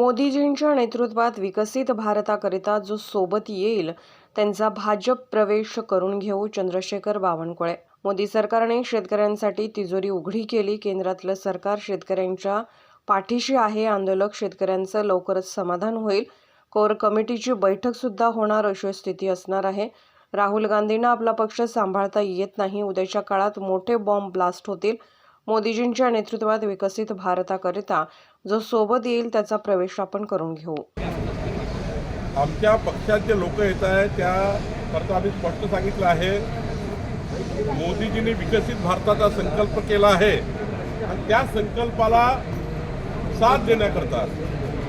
मोदीजींच्या नेतृत्वात विकसित भारताकरिता जो सोबत येईल त्यांचा भाजप प्रवेश करून घेऊ चंद्रशेखर बावनकुळे. मोदी सरकारने शेतकऱ्यांसाठी तिजोरी उघडी केली. केंद्रातलं सरकार शेतकऱ्यांच्या पाठीशी आहे. आंदोलक शेतकऱ्यांचं लवकरच समाधान होईल. कोर कमिटीची बैठक सुद्धा होणार अशी स्थिती असणार आहे. राहुल गांधींना आपला पक्ष सांभाळता येत नाही. उद्याच्या काळात मोठे बॉम्ब ब्लास्ट होतील. मोदीजींच्या नेतृत्वात विकसित भारताकरिता जो सोबत येईल त्याचा प्रवेश आपण करून घेऊ. आमच्या पक्षात जे लोक येत आहेत त्याकरता आम्ही स्पष्ट सांगितलं आहे. मोदीजींनी विकसित भारताचा संकल्प केला आहे. आणि त्या संकल्पाला साथ देण्याकरता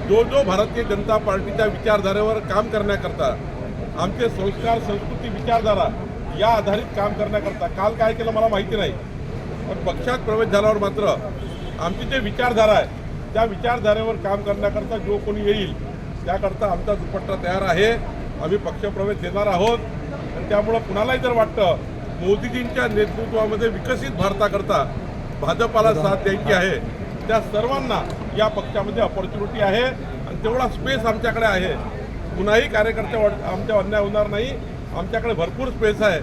जो जो भारतीय जनता पार्टीच्या विचारधारेवर काम करण्याकरता आमचे संस्कार संस्कृती विचारधारा या आधारित काम करण्याकरता काल काय केलं मला माहिती नाही. पण पक्षात प्रवेश झाल्यावर मात्र आमची जे विचारधारा आहे त्या विचारधारेवर काम करण्याकरता जो कोणी येईल त्याकरता आमचा दुपट्टा तयार आहे. आम्ही पक्षप्रवेश देणार आहोत. आणि त्यामुळं कुणालाही जर वाटतं मोदीजींच्या नेतृत्वामध्ये विकसित भारताकरता भाजपाला साथ द्यायची आहे त्या सर्वांना या पक्षामध्ये ऑपॉर्च्युनिटी आहे. आणि तेवढा स्पेस आमच्याकडे आहे. कुणाही कार्यकर्ते आमच्या अन्याय होणार नाही. आमच्याकडे भरपूर स्पेस आहे.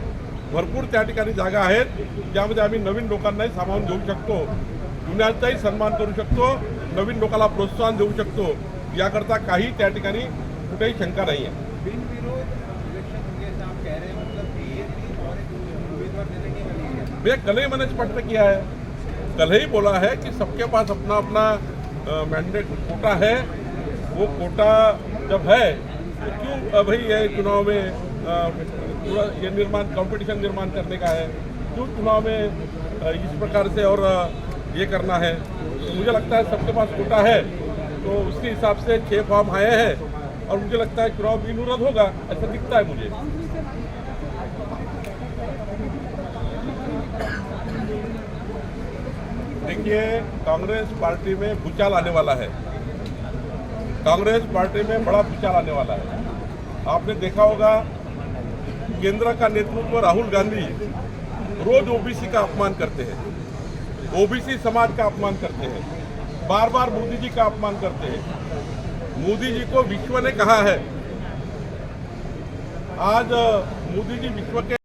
भरपूर त्या ठिकाणी जागा आहेत. ज्यामध्ये आम्ही नवीन लोकांनाही सामावून घेऊ शकतो. जुन्यांचाही सन्मान करू शकतो. नवीन लोकांना प्रोत्साहन देऊ शकतो. याकरता काही त्या ठिकाणी कुठेही शंका नाही आहे. भैया कल ही मैंने स्पष्ट किया है कल ही बोला है कि सबके पास अपना अपना मैंडेट कोटा है. वो कोटा जब है तो क्यों भाई ये चुनाव में अ, ये निर्माण कंपटीशन निर्माण करने का है। क्यों चुनाव में इस प्रकार से और ये करना है तो मुझे लगता है सबके पास कोटा है तो उसके हिसाब से छः फॉर्म आए हैं और मुझे लगता है चुनाव बिनविरोध होगा, ऐसा दिखता है मुझे। देखिए, कांग्रेस पार्टी में भूचाल आने वाला है। कांग्रेस पार्टी में बड़ा भूचाल आने वाला है। आपने देखा होगा केंद्र का नेतृत्व राहुल गांधी रोज ओबीसी का अपमान करते हैं। ओबीसी समाज का अपमान करते हैं। बार बार मोदी जी का अपमान करते हैं। मोदी जी को विश्व ने कहा है, आज मोदी जी विश्व के